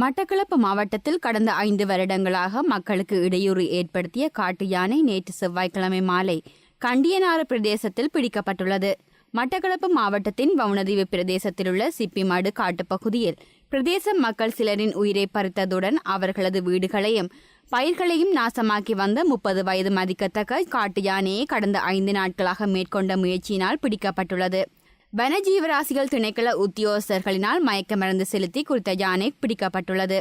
மட்டக்களப்பு மாவட்டத்தில் கடந்த ஐந்து வருடங்களாக மக்களுக்கு இடையூறு ஏற்படுத்திய காட்டு யானை நேற்று செவ்வாய்க்கிழமை மாலை கண்டியனாறு பிரதேசத்தில் பிடிக்கப்பட்டுள்ளது. மட்டக்களப்பு மாவட்டத்தின் வவுனதீவு பிரதேசத்திலுள்ள சிப்பிமாடு காட்டுப்பகுதியில் பிரதேச மக்கள் சிலரின் உயிரை பறித்ததுடன் அவர்களது வீடுகளையும் பயிர்களையும் நாசமாக்கி வந்த முப்பது வயது மதிக்கத்தக்க காட்டு யானையை கடந்த ஐந்து நாட்களாக மேற்கொண்ட முயற்சியினால் பிடிக்கப்பட்டுள்ளது. வனஜீவராசிகள் திணைக்கள உத்தியோகஸ்தர்களினால் மயக்க மருந்து செலுத்தி குறித்த யானை பிடிக்கப்பட்டுள்ளது.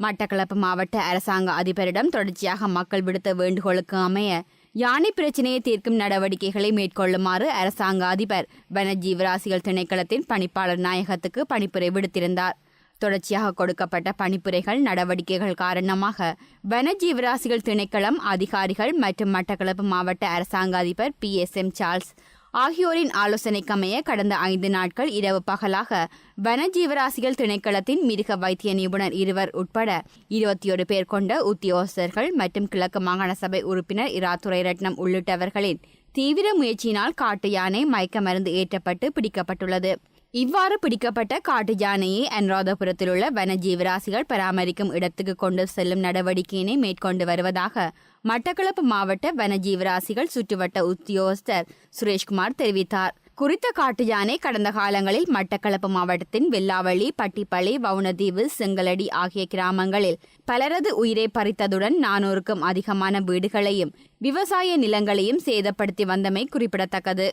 மட்டக்களப்பு மாவட்ட அரசாங்க அதிபரிடம் தொடர்ச்சியாக மக்கள் விடுத்த வேண்டுகோளுக்கு அமைய யானை பிரச்சினையை தீர்க்கும் நடவடிக்கைகளை மேற்கொள்ளுமாறு அரசாங்க அதிபர் வனஜீவராசிகள் திணைக்களத்தின் பணிப்பாளர் நாயகத்துக்கு பணிப்புரை விடுத்திருந்தார். தொடர்ச்சியாக கொடுக்கப்பட்ட பணிப்புரைகள் நடவடிக்கைகள் காரணமாக வனஜீவராசிகள் திணைக்களம் அதிகாரிகள் மற்றும் மட்டக்களப்பு மாவட்ட அரசாங்க அதிபர் பி எஸ் எம் சார்ல்ஸ் ஆகியோரின் ஆலோசனைக்கமைய கடந்த ஐந்து நாட்கள் இரவு பகலாக வனஜீவராசிகள் திணைக்களத்தின் மிருக வைத்திய நிபுணர் இருவர் உட்பட இருபத்தி ஒரு பேர் கொண்ட உத்தியோகஸ்தர்கள் மற்றும் கிழக்கு மாகாண சபை உறுப்பினர் இராத்துறை ரட்னம் உள்ளிட்டவர்களின் தீவிர முயற்சியினால் காட்டு யானை மயக்க மருந்து ஏற்றப்பட்டு பிடிக்கப்பட்டுள்ளது. இவ்வாறு பிடிக்கப்பட்ட காட்டு யானையை அனுராதபுரத்தில் உள்ள வனஜீவராசிகள் பராமரிக்கும் இடத்துக்கு கொண்டு செல்லும் நடவடிக்கையினை மேற்கொண்டு வருவதாக மட்டக்களப்பு மாவட்ட வனஜீவராசிகள் சுற்றுவட்ட உத்தியோகஸ்தர் சுரேஷ்குமார் தெரிவித்தார். குறித்த காட்டு யானை கடந்த காலங்களில் மட்டக்களப்பு மாவட்டத்தின் வெல்லாவளி பட்டிப்பளி வவுனதீவு செங்கலடி ஆகிய கிராமங்களில் பலரது உயிரை பறித்ததுடன் நானூறுக்கும் அதிகமான வீடுகளையும் விவசாய நிலங்களையும் சேதப்படுத்தி வந்தமை குறிப்பிடத்தக்கது.